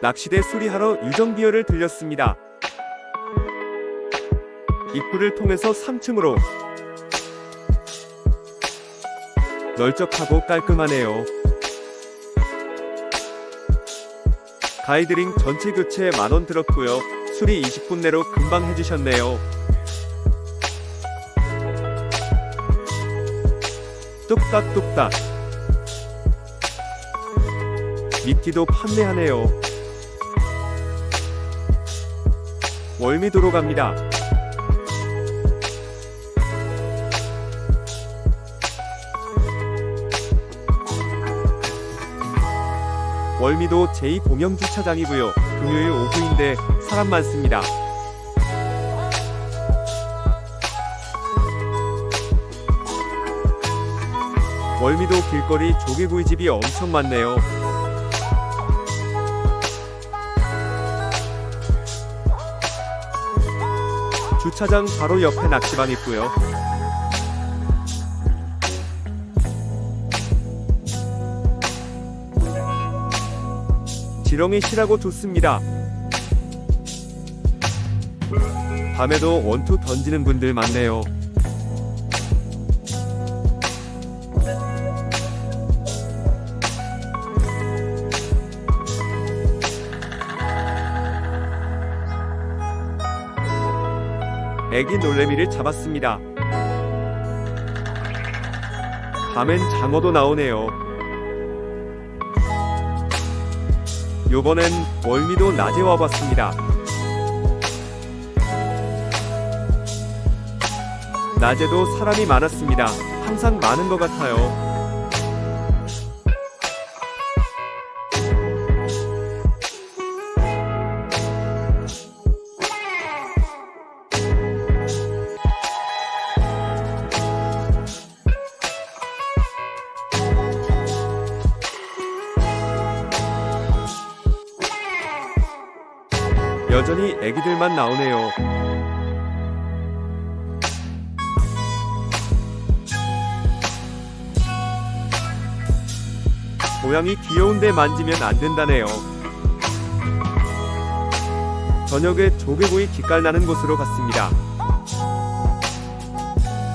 낚시대 수리하러 유정비어를 들렸습니다. 입구를 통해서 3층으로 널쩍하고 깔끔하네요. 가이드링 전체 교체 만원 들었고요. 수리 20분 내로 금방 해주셨네요. 뚝딱뚝딱. 미티도 판매하네요. 월미도로 갑니다. 월미도 제2공영주차장이고요. 금요일 오후인데 사람 많습니다. 월미도 길거리 조개구이집이 엄청 많네요. 주차장 바로 옆에 낚시방 있고요. 지렁이 실하고 좋습니다. 밤에도 원투 던지는 분들 많네요. 애기 놀래미를 잡았습니다. 밤엔 장어도 나오네요. 요번엔 월미도 낮에 와봤습니다. 낮에도 사람이 많았습니다. 항상 많은 것 같아요. 여전히 애기들만 나오네요. 모양이 귀여운데 만지면 안 된다네요. 저녁에 조개구이 기깔 나는 곳으로 갔습니다.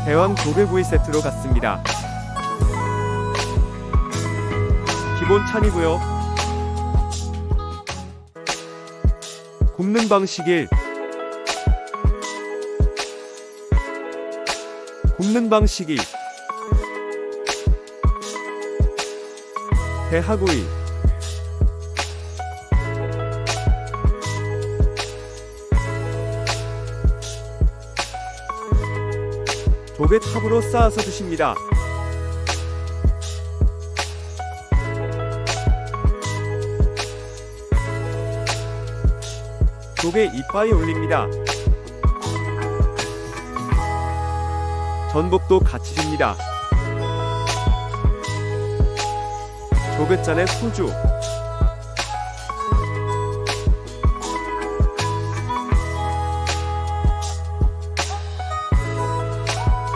대왕 조개구이 세트로 갔습니다. 기본 찬이고요. 굽는 방식일 굽는 방식이 대하구이 조개 탑으로 쌓아서 드십니다. 조개 이빠이 올립니다. 전복도 같이 줍니다. 조개잔에 소주.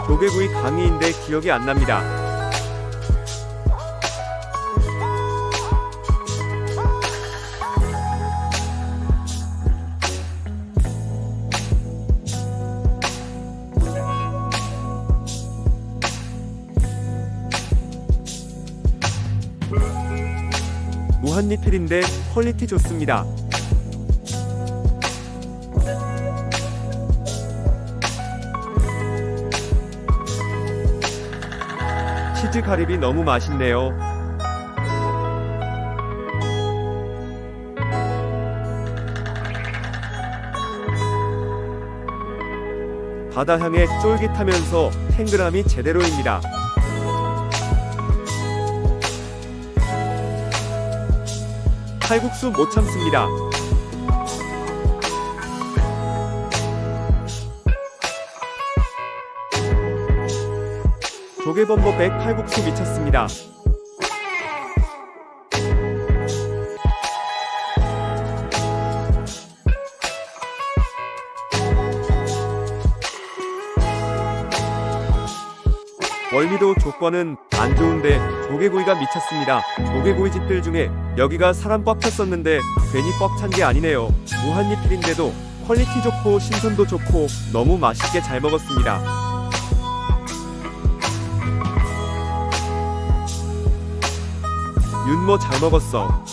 조개구이 강의인데 기억이 안 납니다. 무한리필인데 퀄리티 좋습니다. 치즈 가리비 너무 맛있네요. 바다 향에 쫄깃하면서 탱글함이 제대로입니다. 칼국수 못 참습니다. 조개범벅백 칼국수 미쳤습니다. 원리도 조건은 안 좋은데 조개구이가 미쳤습니다. 조개구이 집들 중에 여기가 사람 꽉 찼었는데 괜히 꽉 찬 게 아니네요. 무한리필인데도 퀄리티 좋고 신선도 좋고 너무 맛있게 잘 먹었습니다. 윤모 잘 먹었어.